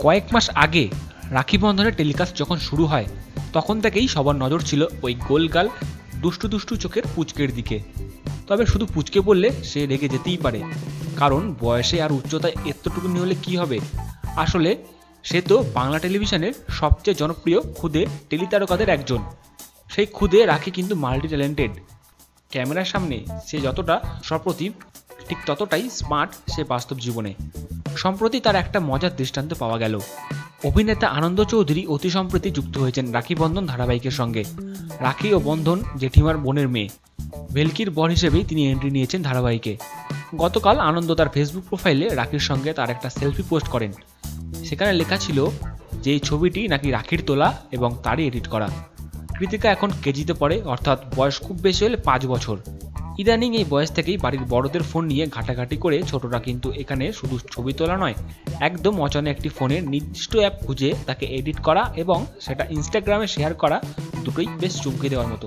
কয়েক মাস আগে রাখি বন্ধনের টেলিকাস্ট যখন শুরু হয়, তখন থেকেই সবার নজর ছিল ওই গোলগাল দুষ্টু দুষ্টু চোখের পুচকের দিকে। তবে শুধু পুচকে বললে সে রেগে যেতেই পারে। কারণ বয়সে আর উচ্চতায় এতটুকুনি হলে কি হবে? আসলে সে তো বাংলা টেলিভিশনের সবচেয়ে জনপ্রিয় খুদে টেলিতারকাদের একজন। সেই খুদে রাখি কিন্তু মাল্টি ট্যালেন্টেড ক্যামেরার সামনে সে যতটা সপ্রতিভ, ঠিক ততটাই স্মার্ট সে বাস্তব জীবনে। সম্প্রতি তার একটা মজার দৃষ্টান্ত পাওয়া গেল। অভিনেতা আনন্দ চৌধুরী অতি সম্প্রতি যুক্ত হয়েছেন রাখি বন্ধন ধারাবাহিকের সঙ্গে। রাখি ও বন্ধন জেঠিমার বোনের মেয়ে। ভেলকির বর হিসেবেই তিনি এন্ট্রি নিয়েছেন ধারাবাহিকে। গতকাল আনন্দ তার ফেসবুক প্রোফাইলে রাখির সঙ্গে তার একটা সেলফি পোস্ট করেন। সেখানে লেখা ছিল যে এই ছবিটি নাকি রাখির তোলা এবং তারই এডিট করা। কৃতিকা এখন কেজিতে পড়ে, অর্থাৎ বয়স খুব বেশি হলে পাঁচ বছর। ইদানিং এই বয়স থেকেই বাড়ির বড়দের ফোন নিয়ে ঘাটাঘাটি করে ছোটরা কিন্তু এখানে শুধু ছবি তোলা নয়, একদম অচানে একটি ফোনের নির্দিষ্ট অ্যাপ খুঁজে তাকে এডিট করা এবং সেটা ইনস্টাগ্রামে শেয়ার করা দুটোই বেশ চমকে দেওয়ার মতো।